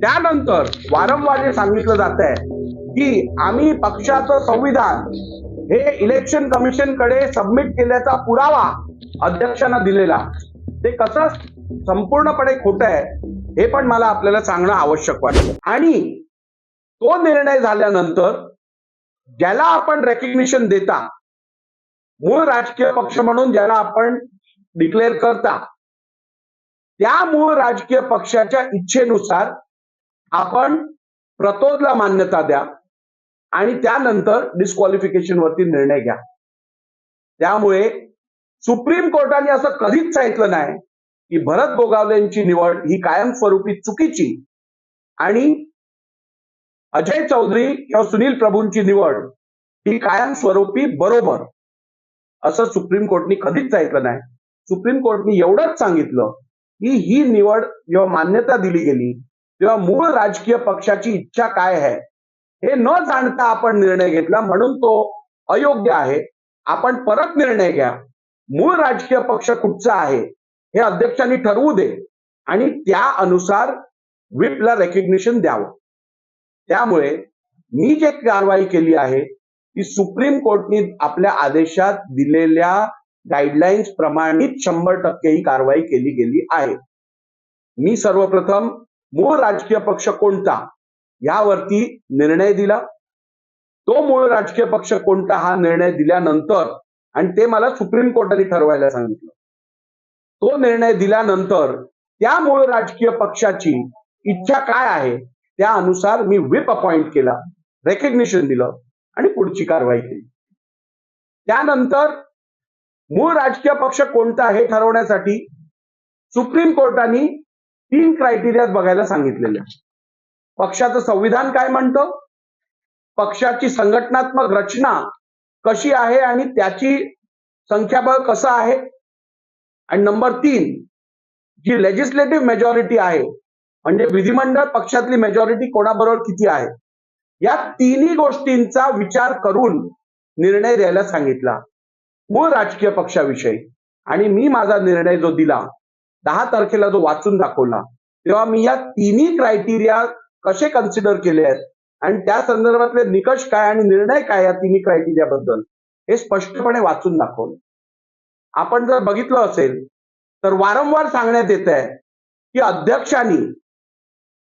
त्यानंतर वारंवार हे सांगितलं जात आहे की आम्ही पक्षाचं संविधान हे इलेक्शन कमिशनकडे सबमिट केल्याचा पुरावा अध्यक्षांना दिलेला. ते कसं संपूर्णपणे खोटं आहे हे पण मला आपल्याला सांगणं आवश्यक वाटतं. आणि तो निर्णय झाल्यानंतर ज्याला आपण रेकग्निशन देता मूळ राजकीय पक्ष म्हणून ज्याला आपण डिक्लेअर करता त्या मूळ राजकीय पक्षाच्या इच्छेनुसार आपण प्रतोदला मान्यता द्या आणि त्यानंतर डिस्क्वालिफिकेशन वरती निर्णय घ्या. त्यामुळे सुप्रीम कोर्टाने असं कधीच सांगितलं नाही की भरत गोगावलेंची निवड ही कायमस्वरूपी चुकीची आणि अजय चौधरी किंवा सुनील प्रभूंची निवड ही कायमस्वरूपी बरोबर असं सुप्रीम कोर्टनी कधीच सांगितलं नाही. सुप्रीम कोर्टनी एवढंच सांगितलं की ही निवड जेव्हा मान्यता दिली गेली किंवा मूळ राजकीय पक्षाची इच्छा काय आहे हे न जाणता आपण निर्णय घेतला म्हणून तो अयोग्य आहे. आपण परत निर्णय घ्या. मूळ राजकीय पक्ष कुठचा आहे हे अध्यक्षांनी ठरवू दे आणि त्या अनुसार व्हिपला रेकग्निशन द्यावं. त्यामुळे मी जे कारवाई केली आहे ती सुप्रीम कोर्टने आपल्या आदेशात दिलेल्या गाईडलाईन्स प्रमाणित शंभर टक्के ही कारवाई केली गेली आहे. मी सर्वप्रथम मूळ राजकीय पक्ष कोणता? यावरती निर्णय दिला. तो मूळ राजकीय पक्ष कोणता हा निर्णय दिल्यानंतर आणि ते मला सुप्रीम कोर्टाने ठरवायला सांगितलं. तो निर्णय दिल्यानंतर त्या मूळ राजकीय पक्षाची इच्छा काय आहे? त्या अनुसार मी व्हिप अपॉइंट केला रेकग्निशन दिलं आणि पुढची कारवाई केली. त्यानंतर मूळ राजकीय पक्ष कोणता हे ठरवण्यासाठी सुप्रीम कोर्टाने तीन क्रायटेरिया बघायला सांगितलेले पक्षाचं संविधान काय म्हणतं? पक्षाची संघटनात्मक रचना कशी आहे आणि त्याची संख्याबळ कसं आहे? आणि नंबर तीन जी लेजिस्लेटिव्ह मेजॉरिटी आहे म्हणजे विधिमंडळ पक्षातली मेजॉरिटी कोणाबरोबर किती आहे? या तिन्ही गोष्टींचा विचार करून निर्णय द्यायला सांगितला. मूळ राजकीय पक्षाविषयी. आणि मी माझा निर्णय जो दिला दहा तारखेला जो वाचून दाखवला तेव्हा मी या तिन्ही क्रायटेरिया कसे कन्सिडर केले आहेत? आणि त्या संदर्भातले निकष काय आणि निर्णय काय या तिन्ही क्रायटेरिया बद्दल हे स्पष्टपणे वाचून दाखवलं. आपण जर बघितलं असेल तर वारंवार सांगण्यात येत आहे की अध्यक्षांनी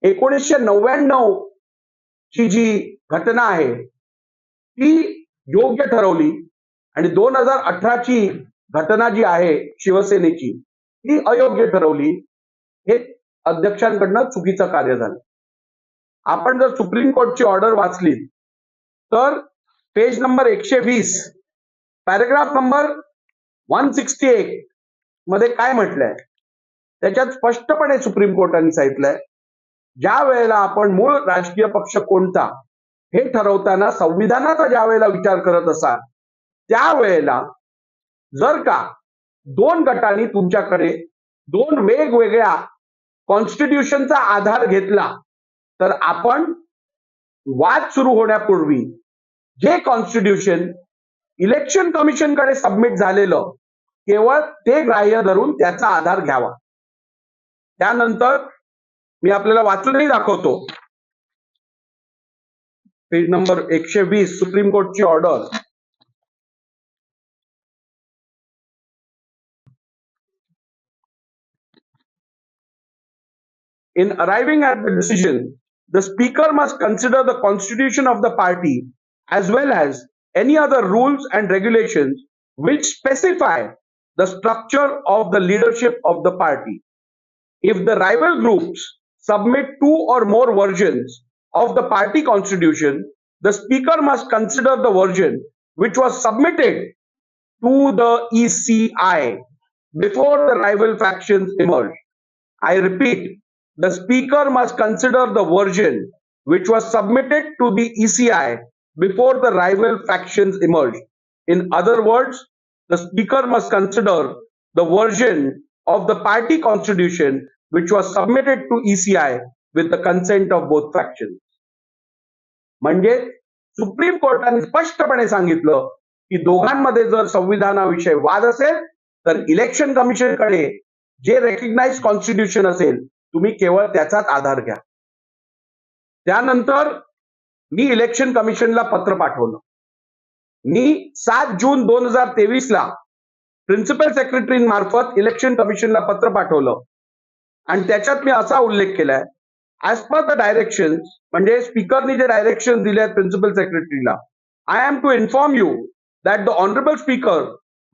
एकोणीसशे नव्याण्णव ची जी घटना आहे ती योग्य ठरवली. आणि दोन हजार अठराची घटना जी आहे शिवसेनेची ती अयोग्य ठरवली हे अध्यक्षांकडनं चुकीचं कार्य झालं. आपण जर सुप्रीम कोर्टची ऑर्डर वाचली तर पेज नंबर एकशे वीस पॅरेग्राफ नंबर वन सिक्स्टी एटमध्ये काय म्हटलंय? त्याच्यात स्पष्टपणे सुप्रीम कोर्टाने सांगितलंय ज्या वेळेला आपण मूळ राजकीय पक्ष कोणता हे ठरवताना संविधानाचा ज्या वेळेला विचार करत असाल त्यावेळेला जर का दोन गटांनी तुमच्याकडे दोन वेगवेगळ्या कॉन्स्टिट्यूशनचा आधार घेतला. तर आपण वाद सुरू होण्यापूर्वी जे कॉन्स्टिट्यूशन इलेक्शन कमिशनकडे सबमिट झालेलं केवळ ते ग्राह्य धरून त्याचा आधार घ्यावा. त्यानंतर मी आपल्याला वाचूनही दाखवतो. पेज नंबर एकशे वीस supreme कोर्टची order. In arriving at the decision, the speaker must consider the constitution of the party as well as any other rules and regulations which specify the structure of the leadership of the party. If the rival groups submit two or more versions of the party constitution, the speaker must consider the version which was submitted to the ECI before the rival factions emerge. I repeat, the speaker must consider the version which was submitted to the ECI before the rival factions emerged. In other words, the speaker must consider the version of the party constitution which was submitted to ECI with the consent of both factions. म्हणजे supreme कोर्टाने स्पष्टपणे सांगितलं की दोघांमध्ये जर संविधानाविषयी वाद असेल तर इलेक्शन कमिशनकडे जे रेकग्नाइज कॉन्स्टिट्यूशन असेल तुम्ही केवळ त्याचाच आधार घ्या. त्यानंतर मी इलेक्शन कमिशनला पत्र पाठवलं. मी सात जून दोन हजार तेवीस ला प्रिन्सिपल सेक्रेटरी मार्फत इलेक्शन कमिशनला पत्र पाठवलं. आणि त्याच्यात मी असा उल्लेख केलाय ऍज पर द डायरेक्शन म्हणजे स्पीकरनी जे डायरेक्शन दिले आहेत principal सेक्रेटरीला I am to inform you that the honourable speaker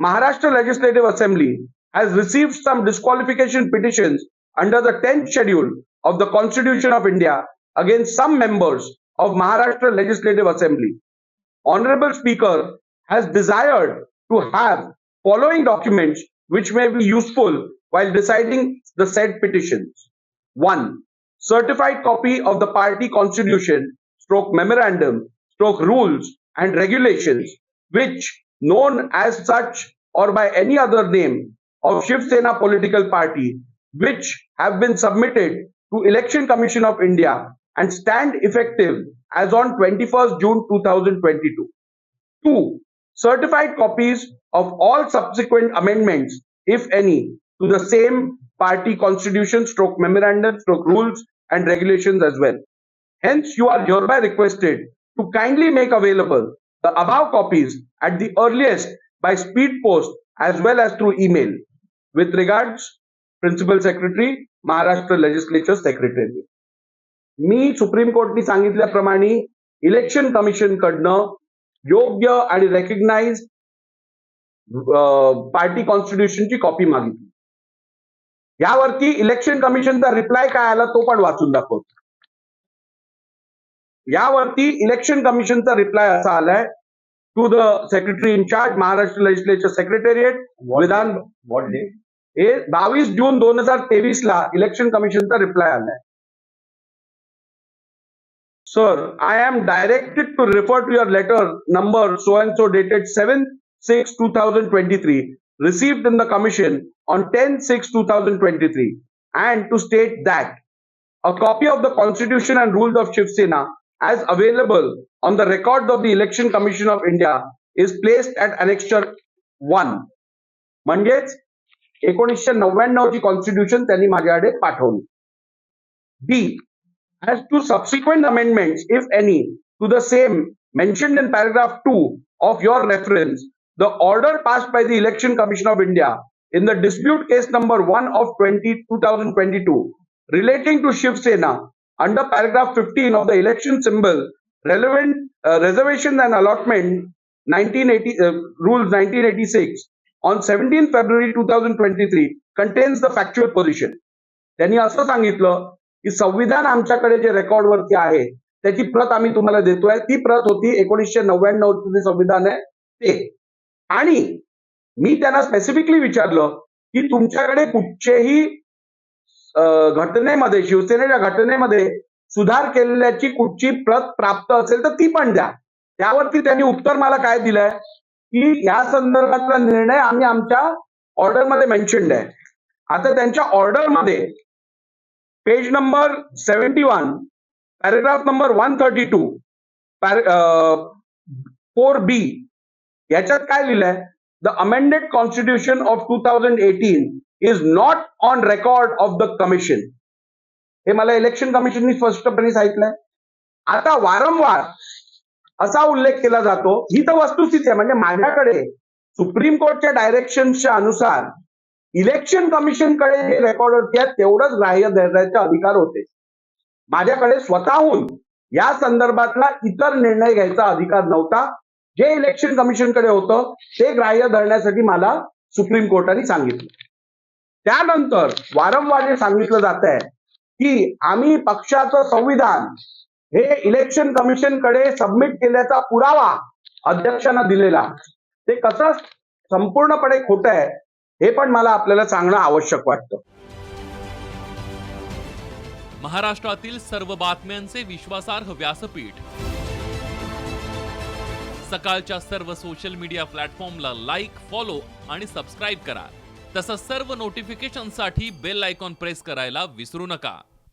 Maharashtra legislative assembly has receive some disqualification petitions under the 10th schedule of the Constitution of India against some members of Maharashtra Legislative Assembly. Honorable Speaker has desired to have following documents which may be useful while deciding the said petitions. One, certified copy of the party constitution, stroke memorandum, stroke rules and regulations, which known as such or by any other name of Shiv Sena political party, which have been submitted to Election Commission of India and stand effective as on 21st June 2022. Two, certified copies of all subsequent amendments, if any, to the same party constitution, stroke memorandum, stroke rules and regulations as well. Hence, you are hereby requested to kindly make available the above copies at the earliest by speed post as well as through email. With regards, Principal Secretary, Maharashtra Legislature Secretary. मी supreme कोर्टनी सांगितल्याप्रमाणे election commission कडनं योग्य आणि recognise party कॉन्स्टिट्यूशनची copy मागितली यावरती election कमिशनचा reply काय आला तो पण वाचून दाखवतो यावरती इलेक्शन कमिशनचा रिप्लाय असा आलाय to the secretary in charge Maharashtra legislature secretariat विधान? हे बावीस जून दोन हजार तेवीस ला इलेक्शन कमिशनचा रिप्लाय आलाय sir I am directed to refer to your letter number so and so dated seven six two thousand twenty three received in the commission on 10 6 2023 and to state that a copy of the constitution and rules of Shiv Sena as available on the records of the election commission of india is placed at annexure 1 म्हणजेच एकोणीसशे नव्याण्णव ची constitution त्यांनी माझ्याकडे पाठवली बी as to subsequent amendments, if any, to the same mentioned in paragraph 2 of your reference, the order passed by the Election Commission of India in the dispute case number 1 of 20, 2022 relating to Shiv Sena under paragraph 15 of the election symbol relevant uh, reservation and allotment 1980 uh, rules 1986 on 17 February 2023 contains the factual position. त्यांनी असं सांगितलं की संविधान आमच्याकडे जे record वरती आहे त्याची प्रत आम्ही तुम्हाला देतोय. ती प्रत होती एकोणीसशे नव्याण्णवचं जे संविधान आहे ते. आणि मी त्यांना स्पेसिफिकली विचारलं की तुमच्याकडे कुठचेही घटनेमध्ये शिवसेनेच्या घटनेमध्ये सुधार केलेल्याची कुठची प्रत प्राप्त असेल तर ती पण द्या. त्यावरती त्यांनी उत्तर मला काय दिलंय? की या संदर्भातला निर्णय आम्ही आमच्या ऑर्डरमध्ये मेन्शन्ड आहे. आता त्यांच्या ऑर्डरमध्ये page number seventy one paragraph number one thirty two four B याच्यात काय लिहिलंय? The amended constitution of two thousand eighteen is not on record of the commission हे मला इलेक्शन कमिशननी स्पष्टपणे सांगितलंय. आता वारंवार असा उल्लेख केला जातो. ही तर वस्तुस्थिती आहे. म्हणजे माझ्याकडे सुप्रीम कोर्टच्या डायरेक्शनच्या अनुसार इलेक्शन कमिशनकडे जे रेकॉर्ड होते तेवढंच ग्राह्य धरण्याचे अधिकार होते. माझ्याकडे स्वतःहून या संदर्भातला इतर निर्णय घ्यायचा अधिकार नव्हता. जे इलेक्शन कमिशनकडे होतं ते ग्राह्य धरण्यासाठी मला सुप्रीम कोर्टाने सांगितलं. त्यानंतर वारंवार हे सांगितलं जात आहे की आम्ही पक्षाचं संविधान हे इलेक्शन कमिशनकडे सबमिट केल्याचा पुरावा अध्यक्षांना दिलेला. ते कसं संपूर्णपणे खोट आहे हे पण मला आपल्याला सांगणं आवश्यक वाटतं. महाराष्ट्रातील सर्व बातम्यांचे विश्वासार्ह व्यासपीठ. सकाळच्या सर्व सोशल मीडिया प्लॅटफॉर्मला लाईक फॉलो आणि सबस्क्राईब करा. तसंच सर्व नोटिफिकेशनसाठी बेल आयकॉन प्रेस करायला विसरू नका.